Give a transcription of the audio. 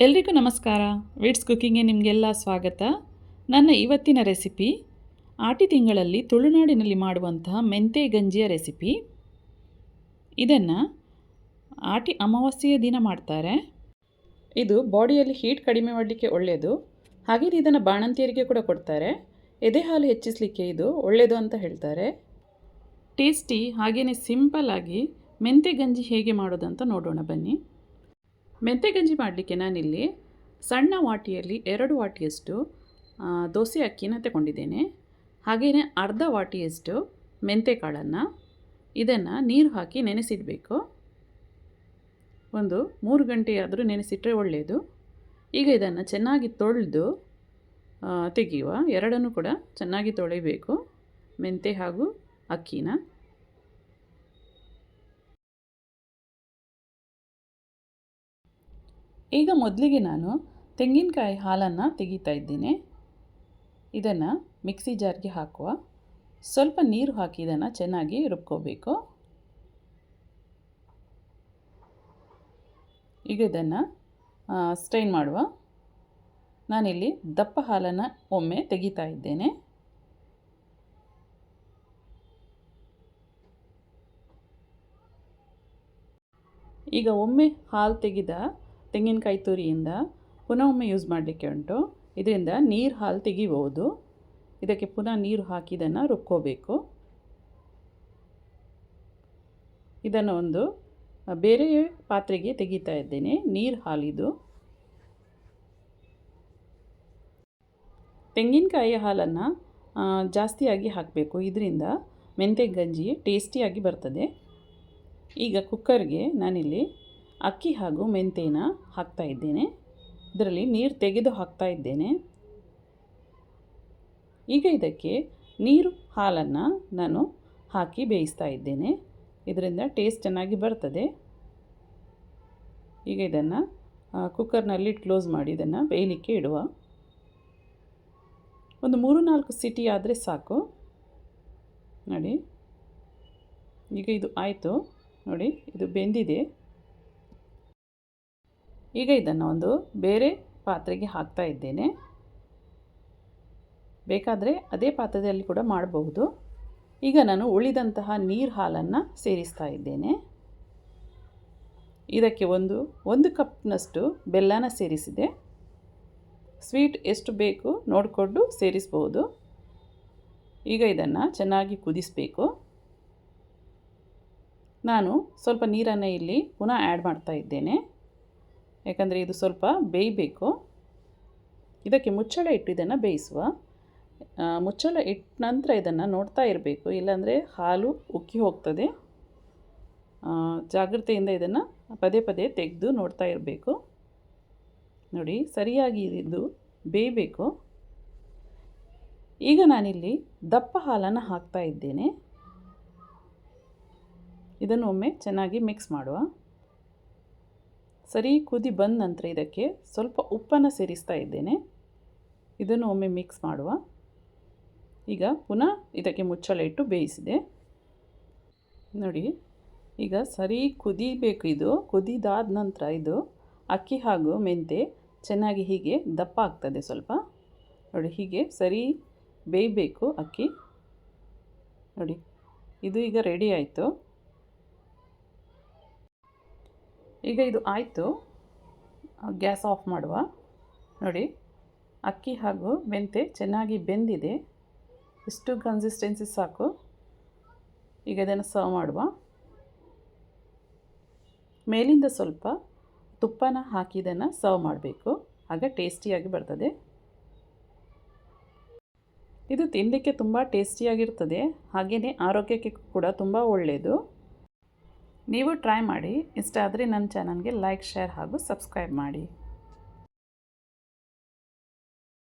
ಎಲ್ರಿಗೂ ನಮಸ್ಕಾರ. ವಿಟ್ಸ್ ಕುಕ್ಕಿಂಗ್ಗೆ ನಿಮಗೆಲ್ಲ ಸ್ವಾಗತ. ನನ್ನ ಇವತ್ತಿನ ರೆಸಿಪಿ ಆಟಿ ತಿಂಗಳಲ್ಲಿ ತುಳುನಾಡಿನಲ್ಲಿ ಮಾಡುವಂತಹ ಮೆಂತೆ ಗಂಜಿಯ ರೆಸಿಪಿ ಇದನ್ನು ಆಟಿ ಅಮಾವಾಸ್ಯೆಯ ದಿನ ಮಾಡ್ತಾರೆ. ಇದು ಬಾಡಿಯಲ್ಲಿ ಹೀಟ್ ಕಡಿಮೆ ಮಾಡಲಿಕ್ಕೆ ಒಳ್ಳೆಯದು ಹಾಗೆಯೇ ಇದನ್ನು ಬಾಣಂತಿಯರಿಗೆ ಕೂಡ ಕೊಡ್ತಾರೆ. ಎದೆ ಹಾಲು ಹೆಚ್ಚಿಸಲಿಕ್ಕೆ ಇದು ಒಳ್ಳೆಯದು ಅಂತ ಹೇಳ್ತಾರೆ. ಟೇಸ್ಟಿ ಹಾಗೆಯೇ ಸಿಂಪಲ್ ಆಗಿ ಮೆಂತೆ ಗಂಜಿ ಹೇಗೆ ಮಾಡೋದು ಅಂತ ನೋಡೋಣ ಬನ್ನಿ. ಮೆಂತೆ ಗಂಜಿ ಮಾಡಲಿಕ್ಕೆ ನಾನಿಲ್ಲಿ ಸಣ್ಣ ವಾಟಿಯಲ್ಲಿ ಎರಡು ವಾಟಿಯಷ್ಟು ದೋಸೆ ಅಕ್ಕಿನ ತಗೊಂಡಿದ್ದೇನೆ. ಹಾಗೆಯೇ ಅರ್ಧ ವಾಟಿಯಷ್ಟು ಮೆಂತೆ ಕಾಳನ್ನು ಇದನ್ನು ನೀರು ಹಾಕಿ ನೆನೆಸಿಡಬೇಕು. ಒಂದು ಮೂರು ಗಂಟೆಯಾದರೂ ನೆನೆಸಿಟ್ರೆ ಒಳ್ಳೆಯದು ಈಗ ಇದನ್ನು ಚೆನ್ನಾಗಿ ತೊಳೆದು ತೆಗೆಯುವ ಎರಡನ್ನೂ ಕೂಡ ಚೆನ್ನಾಗಿ ತೊಳಿಬೇಕು, ಮೆಂತೆ ಹಾಗೂ ಅಕ್ಕಿನ. ಈಗ ಮೊದಲಿಗೆ ನಾನು ತೆಂಗಿನಕಾಯಿ ಹಾಲನ್ನು ತೆಗಿತಾ ಇದ್ದೀನಿ. ಇದನ್ನು ಮಿಕ್ಸಿ ಜಾರ್ಗೆ ಹಾಕುವ. ಸ್ವಲ್ಪ ನೀರು ಹಾಕಿ ಇದನ್ನು ಚೆನ್ನಾಗಿ ರುಬ್ಕೋಬೇಕು. ಈಗ ಇದನ್ನು ಸ್ಟ್ರೈನ್ ಮಾಡುವ. ನಾನಿಲ್ಲಿ ದಪ್ಪ ಹಾಲನ್ನು ಒಮ್ಮೆ ತೆಗಿತಾ ಇದ್ದೇನೆ. ಈಗ ಒಮ್ಮೆ ಹಾಲು ತೆಗೆದ ತೆಂಗಿನಕಾಯಿ ತುರಿಯಿಂದ ಪುನಃ ಒಮ್ಮೆ ಯೂಸ್ ಮಾಡಲಿಕ್ಕೆ ಉಂಟು. ಇದರಿಂದ ನೀರು ಹಾಲು ತೆಗಿಬೋದು. ಇದಕ್ಕೆ ಪುನಃ ನೀರು ಹಾಕಿ ಇದನ್ನು ರುಬ್ಕೋಬೇಕು. ಇದನ್ನು ಒಂದು ಬೇರೆ ಪಾತ್ರೆಗೆ ತೆಗಿತಾ ಇದ್ದೇನೆ. ನೀರು ಹಾಲಿದು ತೆಂಗಿನಕಾಯಿಯ ಹಾಲನ್ನು ಜಾಸ್ತಿಯಾಗಿ ಹಾಕಬೇಕು. ಇದರಿಂದ ಮೆಂತೆ ಗಂಜಿ ಟೇಸ್ಟಿಯಾಗಿ ಬರ್ತದೆ. ಈಗ ಕುಕ್ಕರ್ಗೆ ನಾನಿಲ್ಲಿ ಅಕ್ಕಿ ಹಾಗೂ ಮೆಂತೆನ ಹಾಕ್ತಾ ಇದ್ದೇನೆ. ಇದರಲ್ಲಿ ನೀರು ತೆಗೆದು ಹಾಕ್ತಾ ಇದ್ದೇನೆ. ಈಗ ಇದಕ್ಕೆ ನೀರು, ಹಾಲನ್ನು ನಾನು ಹಾಕಿ ಬೇಯಿಸ್ತಾ ಇದ್ದೇನೆ. ಇದರಿಂದ ಟೇಸ್ಟ್ ಚೆನ್ನಾಗಿ ಬರ್ತದೆ. ಈಗ ಇದನ್ನು ಕುಕ್ಕರ್ನಲ್ಲಿ ಕ್ಲೋಸ್ ಮಾಡಿ ಇದನ್ನು ಬೇಯಲಿಕ್ಕೆ ಇಡುವ. ಒಂದು ಮೂರು ನಾಲ್ಕು ಸಿಟಿ ಆದರೆ ಸಾಕು. ನೋಡಿ. ಈಗ ಇದು ಆಯಿತು. ನೋಡಿ, ಇದು ಬೆಂದಿದೆ. ಈಗ ಇದನ್ನು ಒಂದು ಬೇರೆ ಪಾತ್ರೆಗೆ ಹಾಕ್ತಾ ಇದ್ದೇನೆ. ಬೇಕಾದರೆ ಅದೇ ಪಾತ್ರೆಯಲ್ಲಿ ಕೂಡ ಮಾಡಬಹುದು. ಈಗ ನಾನು ಉಳಿದಂತಹ ನೀರು ಹಾಲನ್ನು ಸೇರಿಸ್ತಾ ಇದ್ದೇನೆ. ಇದಕ್ಕೆ ಒಂದು ಒಂದು ಕಪ್ನಷ್ಟು ಬೆಲ್ಲನ ಸೇರಿಸಿದೆ. ಸ್ವೀಟ್ ಎಷ್ಟು ಬೇಕು ನೋಡಿಕೊಂಡು ಸೇರಿಸ್ಬೋದು ಈಗ ಇದನ್ನು ಚೆನ್ನಾಗಿ ಕುದಿಸಬೇಕು. ನಾನು ಸ್ವಲ್ಪ ನೀರನ್ನು ಇಲ್ಲಿ ಪುನಃ ಆ್ಯಡ್ ಮಾಡ್ತಾ ಇದ್ದೇನೆ. ಯಾಕಂದರೆ ಇದು ಸ್ವಲ್ಪ ಬೇಯಬೇಕು. ಇದಕ್ಕೆ ಮುಚ್ಚಳ ಇಟ್ಟು ಇದನ್ನು ಬೇಯಿಸುವ. ಮುಚ್ಚಳ ಇಟ್ಟ ನಂತರ ಇದನ್ನು ನೋಡ್ತಾ ಇರಬೇಕು. ಇಲ್ಲಾಂದರೆ ಹಾಲು ಉಕ್ಕಿ ಹೋಗ್ತದೆ. ಜಾಗ್ರತೆಯಿಂದ ಇದನ್ನು ಪದೇ ಪದೇ ತೆಗೆದು ನೋಡ್ತಾ ಇರಬೇಕು. ನೋಡಿ, ಸರಿಯಾಗಿ ಇದು ಬೇಯಬೇಕು. ಈಗ ನಾನಿಲ್ಲಿ ದಪ್ಪ ಹಾಲನ್ನು ಹಾಕ್ತಾ ಇದ್ದೇನೆ. ಇದನ್ನು ಒಮ್ಮೆ ಚೆನ್ನಾಗಿ ಮಿಕ್ಸ್ ಮಾಡುವ. ಸರಿ, ಕುದಿ ಬಂದ ನಂತರ ಇದಕ್ಕೆ ಸ್ವಲ್ಪ ಉಪ್ಪನ್ನು ಸೇರಿಸ್ತಾ ಇದ್ದೇನೆ. ಇದನ್ನು ಒಮ್ಮೆ ಮಿಕ್ಸ್ ಮಾಡುವ. ಈಗ ಪುನಃ ಇದಕ್ಕೆ ಮುಚ್ಚಳ ಇಟ್ಟು ಬೇಯಿಸಿದೆ. ನೋಡಿ, ಈಗ ಸರಿ ಕುದಿಬೇಕು ಇದು. ಕುದಿದಾದ ನಂತರ ಇದು ಅಕ್ಕಿ ಹಾಗೂ ಮೆಂತೆ ಚೆನ್ನಾಗಿ ಹೀಗೆ ದಪ್ಪ ಆಗ್ತದೆ ಸ್ವಲ್ಪ. ನೋಡಿ, ಹೀಗೆ ಸರಿ ಬೇಯಬೇಕು ಅಕ್ಕಿ. ನೋಡಿ, ಇದು ಈಗ ರೆಡಿ ಆಯಿತು. ಈಗ ಇದು ಆಯಿತು. ಗ್ಯಾಸ್ ಆಫ್ ಮಾಡುವ. ನೋಡಿ, ಅಕ್ಕಿ ಹಾಗೂ ಮೆಂತೆ ಚೆನ್ನಾಗಿ ಬೆಂದಿದೆ. ಇಷ್ಟು ಕನ್ಸಿಸ್ಟೆನ್ಸಿ ಸಾಕು. ಈಗ ಇದನ್ನು ಸರ್ವ್ ಮಾಡುವ. ಮೇಲಿಂದ ಸ್ವಲ್ಪ ತುಪ್ಪನ ಹಾಕಿ ಇದನ್ನು ಸರ್ವ್ ಮಾಡಬೇಕು. ಆಗ ಟೇಸ್ಟಿಯಾಗಿ ಬರ್ತದೆ. ಇದು ತಿನ್ನಲಿಕ್ಕೆ ತುಂಬ ಟೇಸ್ಟಿಯಾಗಿರ್ತದೆ. ಹಾಗೆಯೇ ಆರೋಗ್ಯಕ್ಕೆ ಕೂಡ ತುಂಬ ಒಳ್ಳೆಯದು ನೀವು ಟ್ರೈ ಮಾಡಿ. ಇಷ್ಟ ಆದರೆ ನನ್ನ ಚಾನಲ್ಗೆ ಲೈಕ್ ಶೇರ್ ಹಾಗೂ ಸಬ್ಸ್ಕ್ರೈಬ್ ಮಾಡಿ.